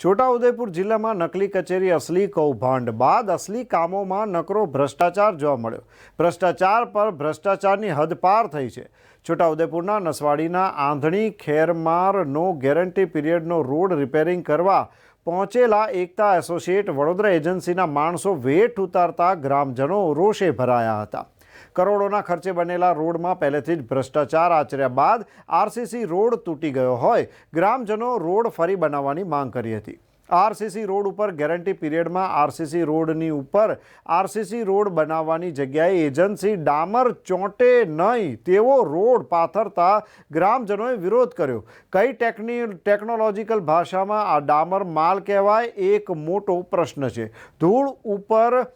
છોટાઉદેપુર જિલ્લામાં નકલી કચેરી અસલી કૌભાંડ બાદ અસલી કામોમાં નકરો ભ્રષ્ટાચાર જોવા મળ્યો. ભ્રષ્ટાચાર પર ભ્રષ્ટાચારની હદ પાર થઈ છે. છોટાઉદેપુરના નસવાડીના આંધણી ખેરમારનો ગેરંટી પીરિયડનો રોડ રિપેરિંગ કરવા પહોંચેલા એકતા એસોસિએટ વડોદરા એજન્સીના માણસો વેઠ ઉતારતા ગ્રામજનો રોષે ભરાયા હતા. કરોડોના ખર્ચે બનેલા રોડમાં પહેલેથી જ ભ્રષ્ટાચાર આચર્યા બાદ આરસીસી રોડ તૂટી ગયો હોય. ગ્રામજનો રોડ ફરી બનાવવાની માંગ કરી હતી. આરસીસી રોડ ઉપર ગેરંટી પીરિયડમાં આરસીસી રોડની ઉપર આરસીસી રોડ બનાવવાની જગ્યાએ એજન્સી ડામર ચોંટે નહીં તેવો રોડ પાથરતા ગ્રામજનોએ વિરોધ કર્યો. કઈ ટેકની, ટેકનોલોજીકલ ભાષામાં આ ડામર માલ કહેવાય? એક મોટો પ્રશ્ન છે. ધૂળ ઉપર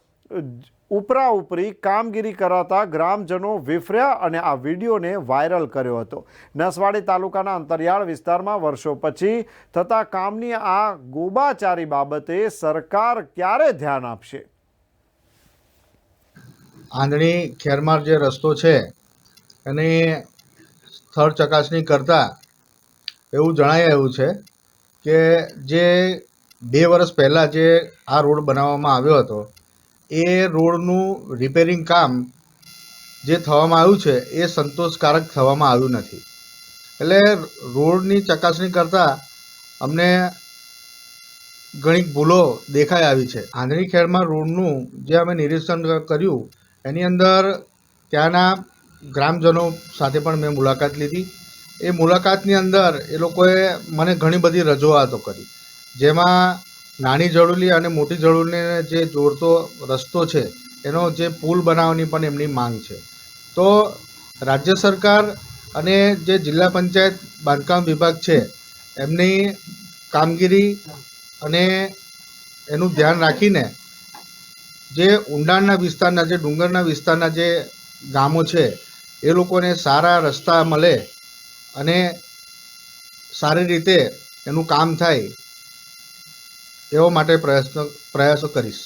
ઉપરા ઉપરી કામગીરી કરાતા ગ્રામજનો વિફર્યા અને આ વિડીયોને વાયરલ કર્યો હતો. નસવાડી તાલુકાના અંતરિયાળ વિસ્તારમાં વર્ષો પછી થતા કામની આ ગોબાચારી બાબતે સરકાર ક્યારે ધ્યાન આપશે? આંધણી ખેરમાર જે રસ્તો છે, એની સ્થળ ચકાસણી કરતાં એવું જણાઈ આવ્યું છે કે જે બે વર્ષ પહેલાં જે આ રોડ બનાવવામાં આવ્યો હતો એ રોડનું રિપેરિંગ કામ જે થવામાં આવ્યું છે, એ સંતોષકારક થવામાં આવ્યું નથી. એટલે રોડની ચકાસણી કરતાં અમને ઘણી ભૂલો દેખાઈ આવી છે. આંધળી ખેડમાં રોડનું જે અમે નિરીક્ષણ કર્યું, એની અંદર ત્યાંના ગ્રામજનો સાથે પણ મેં મુલાકાત લીધી. એ મુલાકાતની અંદર એ લોકોએ મને ઘણી બધી રજૂઆતો કરી. જેમાં નાની જળુલી અને મોટી જળુલીને જે જોડતો રસ્તો છે, એનો જે પુલ બનાવવાની પણ એમની માંગ છે. તો રાજ્ય સરકાર અને જે જિલ્લા પંચાયત બાંધકામ વિભાગ છે, એમની કામગીરી અને એનું ધ્યાન રાખીને જે ઊંડાણના વિસ્તારના, જે ડુંગરના વિસ્તારના જે ગામો છે, એ લોકોને સારા રસ્તા મળે અને સારી રીતે એનું કામ થાય એવો માટે પ્રયત્ન પ્રયાસો કરીશ.